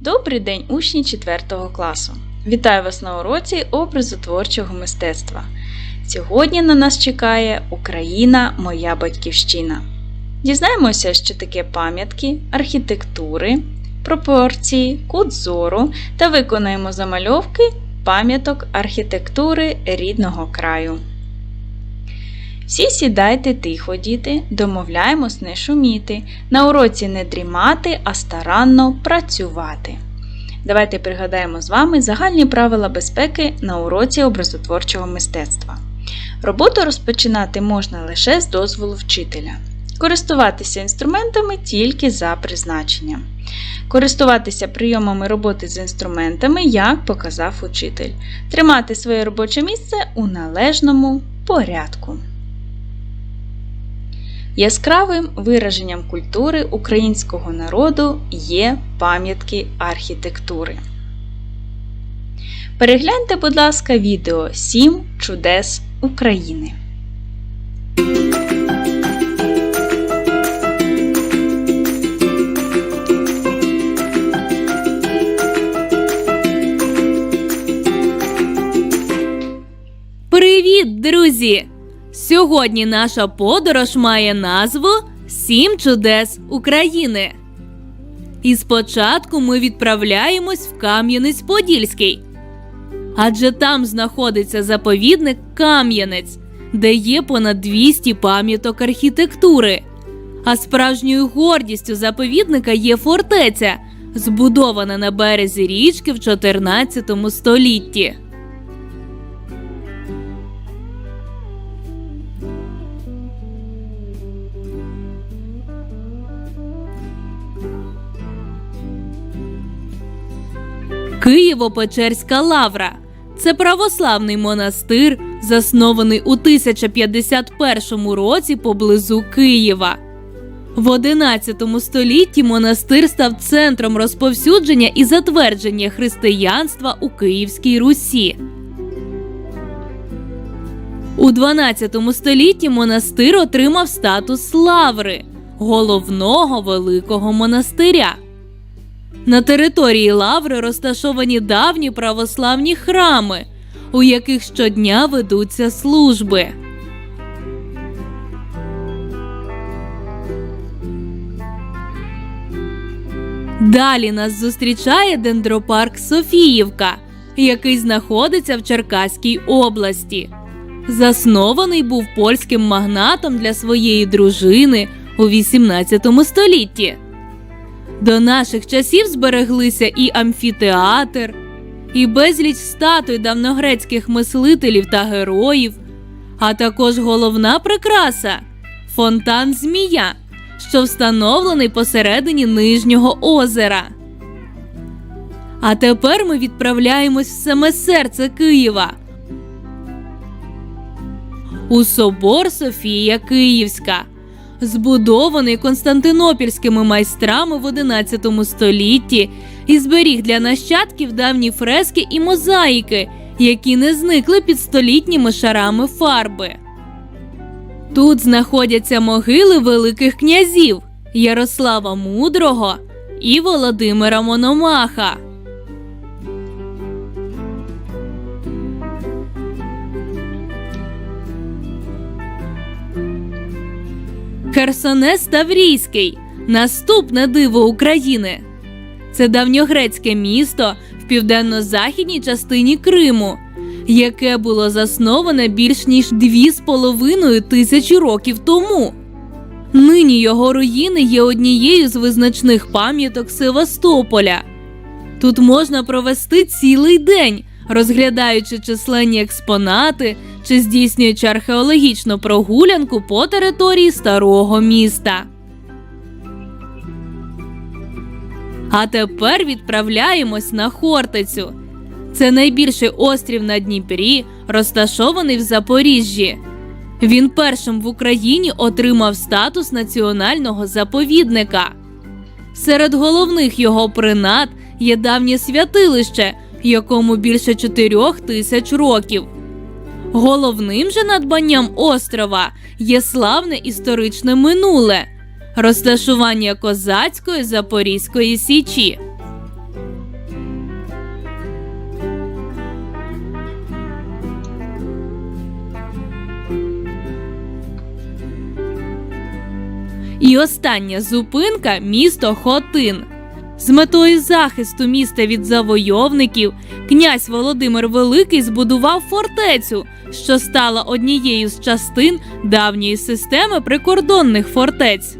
Добрий день, учні 4 класу! Вітаю вас на уроці образотворчого мистецтва. Сьогодні на нас чекає Україна, моя батьківщина. Дізнаємося, що таке пам'ятки, архітектури, пропорції, кут зору та виконаємо замальовки пам'яток архітектури рідного краю. Всі сідайте тихо, діти, домовляємось не шуміти, на уроці не дрімати, а старанно працювати. Давайте пригадаємо з вами загальні правила безпеки на уроці образотворчого мистецтва. Роботу розпочинати можна лише з дозволу вчителя. Користуватися інструментами тільки за призначенням. Користуватися прийомами роботи з інструментами, як показав учитель. Тримати своє робоче місце у належному порядку. Яскравим вираженням культури українського народу є пам'ятки архітектури. Перегляньте, будь ласка, відео Сім чудес України. Привіт, друзі! Сьогодні наша подорож має назву Сім чудес України. І спочатку ми відправляємось в Кам'янець-Подільський. Адже там знаходиться заповідник Кам'янець, де є понад 200 пам'яток архітектури. А справжньою гордістю заповідника є фортеця, збудована на березі річки в 14 столітті. Києво-Печерська лавра. Це православний монастир, заснований у 1051 році поблизу Києва. В XI столітті монастир став центром розповсюдження і затвердження християнства у Київській Русі. У 12 столітті монастир отримав статус лаври головного великого монастиря. На території лаври розташовані давні православні храми, у яких щодня ведуться служби. Далі нас зустрічає дендропарк Софіївка, який знаходиться в Черкаській області. Заснований був польським магнатом для своєї дружини у 18 столітті. До наших часів збереглися і амфітеатр, і безліч статуй давньогрецьких мислителів та героїв, а також головна прикраса фонтан Змія, що встановлений посередині нижнього озера. А тепер ми відправляємось в саме серце Києва. У собор Софія Київська збудований константинопільськими майстрами в XI столітті і зберіг для нащадків давні фрески і мозаїки, які не зникли під столітніми шарами фарби. Тут знаходяться могили великих князів Ярослава Мудрого і Володимира Мономаха. Херсонес Таврійський наступне диво України. Це давньогрецьке місто в південно-західній частині Криму, яке було засноване більш ніж дві з половиною тисячі років тому. Нині його руїни є однією з визначних пам'яток Севастополя. Тут можна провести цілий день, розглядаючи численні експонати чи здійснюючи археологічну прогулянку по території старого міста. А тепер відправляємось на Хортицю. Це найбільший острів на Дніпрі, розташований в Запоріжжі. Він першим в Україні отримав статус національного заповідника. Серед головних його принад є давнє святилище, якому більше чотирьох тисяч років. Головним же надбанням острова є славне історичне минуле розташування козацької Запорізької Січі. І остання зупинка місто Хотин. З метою захисту міста від завойовників князь Володимир Великий збудував фортецю, що стала однією з частин давньої системи прикордонних фортець.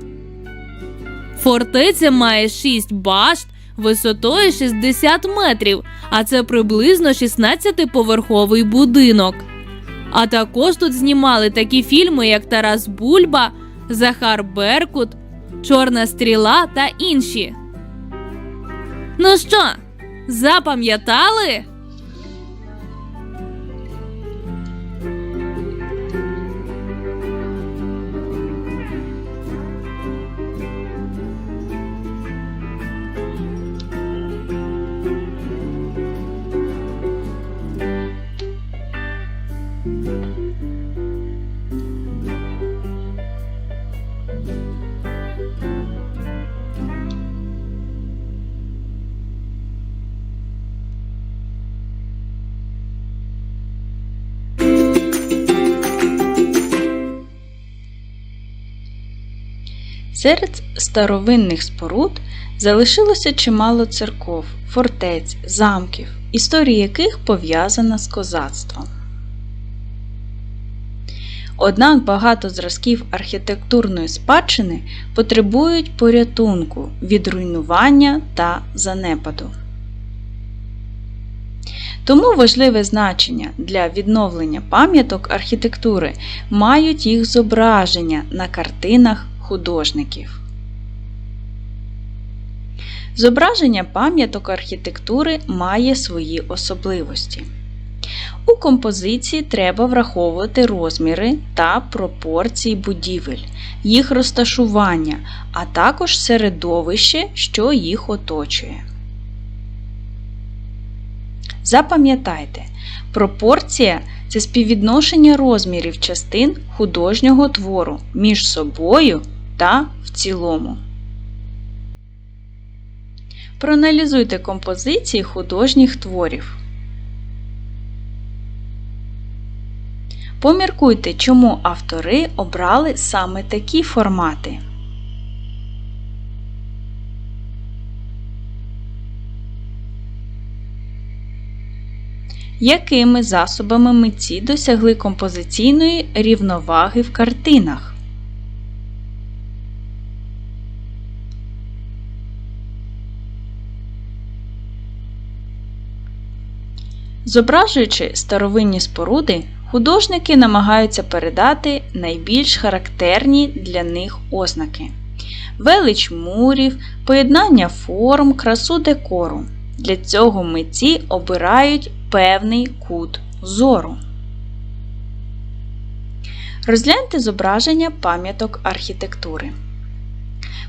Фортеця має 6 башт висотою 60 метрів, а це приблизно 16-поверховий будинок. А також тут знімали такі фільми, як Тарас Бульба, Захар Беркут, Чорна стріла та інші. Ну що, запам'ятали? Серед старовинних споруд залишилося чимало церков, фортець, замків, історія яких пов'язана з козацтвом. Однак багато зразків архітектурної спадщини потребують порятунку від руйнування та занепаду. Тому важливе значення для відновлення пам'яток архітектури мають їх зображення на картинах художників. Зображення пам'яток архітектури має свої особливості. У композиції треба враховувати розміри та пропорції будівель, їх розташування, а також середовище, що їх оточує. Запам'ятайте, пропорція це співвідношення розмірів частин художнього твору між собою та в цілому. Проаналізуйте композиції художніх творів. Поміркуйте, чому автори обрали саме такі формати. Якими засобами митці досягли композиційної рівноваги в картинах? Зображуючи старовинні споруди, художники намагаються передати найбільш характерні для них ознаки: велич мурів, поєднання форм, красу декору. Для цього митці обирають певний кут зору. Розгляньте зображення пам'яток архітектури.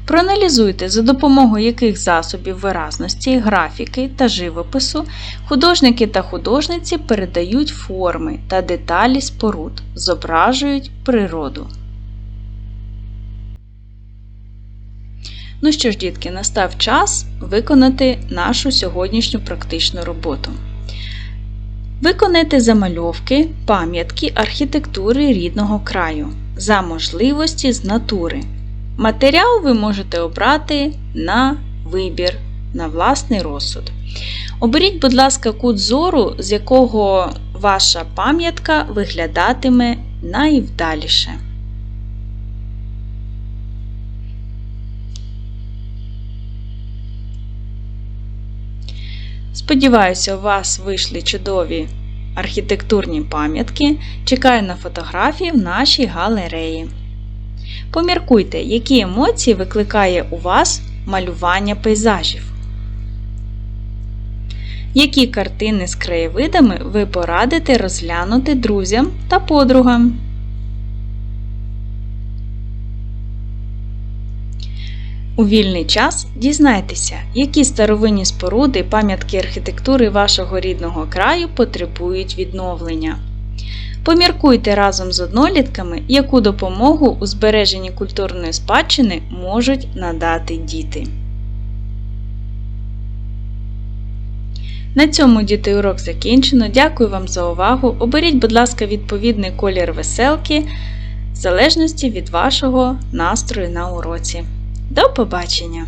Проаналізуйте, за допомогою яких засобів виразності, графіки та живопису художники та художниці передають форми та деталі споруд, зображують природу. Ну що ж, дітки, настав час виконати нашу сьогоднішню практичну роботу. Виконайте замальовки, пам'ятки архітектури рідного краю за можливості з натури. Матеріал ви можете обрати на вибір, на власний розсуд. Оберіть, будь ласка, кут зору, з якого ваша пам'ятка виглядатиме найвдаліше. Сподіваюся, у вас вийшли чудові архітектурні пам'ятки. Чекаю на фотографії в нашій галереї. Поміркуйте, які емоції викликає у вас малювання пейзажів. Які картини з краєвидами ви порадите розглянути друзям та подругам? У вільний час дізнайтеся, які старовинні споруди, пам'ятки архітектури вашого рідного краю потребують відновлення. Поміркуйте разом з однолітками, яку допомогу у збереженні культурної спадщини можуть надати діти. На цьому діти урок закінчено. Дякую вам за увагу. Оберіть, будь ласка, відповідний колір веселки. в залежності від вашого настрою на уроці. До побачення!